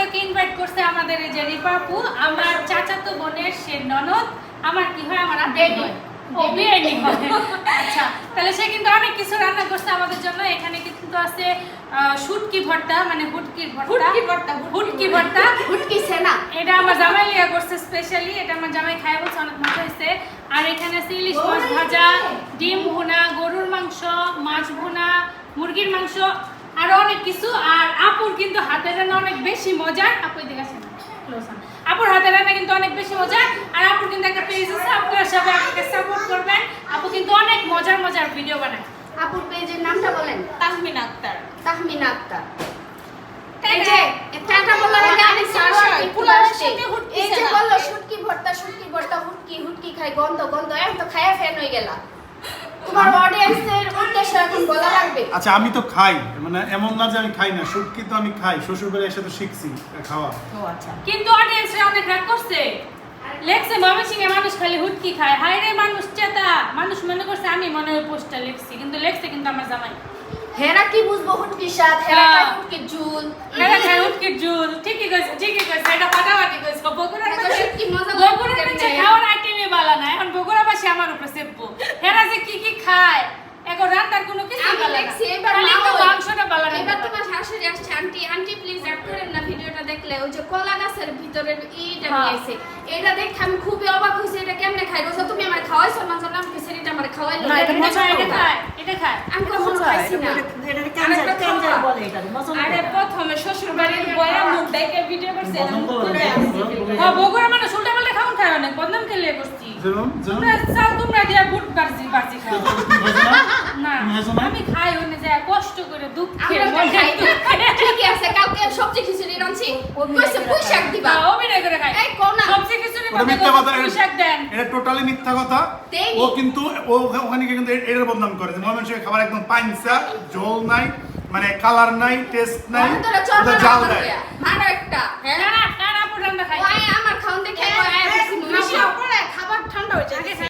আমাদেরকে ইনভাইট করছে আমাদের এই যে রিপা আপু আমার চাচাতো বোনের সে ননদ আমার কি হয় আমার বিয়েনি আচ্ছা তাহলে সে কিন্তু অনেক কিছু রান্না করছে আমাদের জন্য। এখানে কিন্তু আছে শুটকি ভর্তা মানে হুটকির ভর্তা। হুটকি ভর্তা, হুটকি ভর্তা। হুটকি সেনা। এটা আমার জামাই লিয়া করছে স্পেশালি এটা আমার জামাই খায় বলছে অনেক মজা হয়েছে আর এখানে আছে ইলিশ মাছ ভাজা ডিম ভুনা গরুর মাংস মাছ ভুনা মুরগির মাংস। আরও অনেক কিছু আর আপুর কিন্তু হাতের রান্না অনেক বেশি মজার। আপু এদিকে আসেন। আপুর হাতের রান্না কিন্তু অনেক বেশি মজার আর আপুর কিন্তু একটা পেজ আছে আপনারা সবাই আপুকে সাপোর্ট করবেন। আপু কিন্তু অনেক মজার মজার ভিডিও বানায়। আপুর পেজের নামটা বলেন। তাহমিন আক্তার। তাহমিনা আক্তার। এই যে টাটা বলার আগে আমি চার পোলাও, সাথে পোলাওয়ের আসছি। সাথে হুটকি এই যে বলল শুটকি ভর্তা শুটকি ভর্তা হুটকি হুটকি খাই গন্ধ গন্ধ এখন তো খায়া ফ্যান হয়ে গেলা। তোমার অডিয়েন্সের আচ্ছা আমি তো খাই। মানে এমন না যে আমি খাই না শুটকি তো আমি খাই শ্বশুর বাড়ি এসে তো শিখছি খাওয়া। কিন্তু অডিয়েন্সরা অনেক রাগ করছে। লেখছে ময়মনসিংহে মানুষ খালি হুটকি খায়। হায় রে মানুষ চেতা। মানুষ মনে করছে আমি মনে হয় পোস্টার লিখছি। কিন্তু লেখছে কিন্তু আমার জামাই। হেরা কি বুঝব হুটকির স্বাদ? হেরা হ্যাঁ। খায় হুটকির ঝুল। এরা খায় হুটকির ঝুল। ঠিকই কইছে ঠিকই কইছে। এটা ফাটাফাটি কইছে। এত মাঝে শুটকি মজা লাগে বগুড়ার কেমনে? মাঝে খাওয়ার আইটেমই বালা না এখন বগুড়াবাসী আমার উপরে চেপবো হেরা যে কি কি খায় এখন রান্নার কোনো কিছু আমি বালা না দেখছি এবার খালি তো মাংসটা বালা এবার তোমার শাশুড়ি আসছে। আন্টি আন্টি প্লিজ অ্যাড করেন না ভিডিওটা দেখলে। ওই যে কলা গাছের ভিতরের ইটা হ্যাঁ। নিয়েছে। এটা দেখে আমি খুবই অবাক হয়েছি এটা কেমনে খাই রোজা তুমি আমার খাওয়াইছো? না জানলাম কি সেটা আমার খাওয়াইলো। না, এটা এটা মজা খায় এটা খায়? এটা খায়? আমি কখনো খাইছি না। আরেকটা খাওয়া। আরে প্রথমে শ্বশুর বাড়ির বয়া মুখ দেখে ভিডিও করছে বদনাম করো না, বদনাম হ্যাঁ বগুড়া উল্টা পাল্টা খাওন খায় অনেক বদনাম খেলে করছি যেমন যেমন তোমরা চাও তোমরা দিয়া বুট বাজি বাজি খাও। না? আমি খাই কষ্ট করে দুঃখে। ঠিকই আছে কালকে সবজি খিচুড়ি রাঁধছি। কইছে পুঁই শাক দিবা। হ্যাঁ, অভিনয় করে খাই। এই কোন না। সবজি খিচুড়ি মিথ্যা কথা দেন। এটা টোটালি মিথ্যা কথা। ও কিন্তু ও ওখানে গিয়ে কিন্তু এটার বদনাম করে যে খাবার একদম পাইনসা জল নাই মানে কালার নাই টেস্ট নাই জাল দেয়। হইয়া। মারা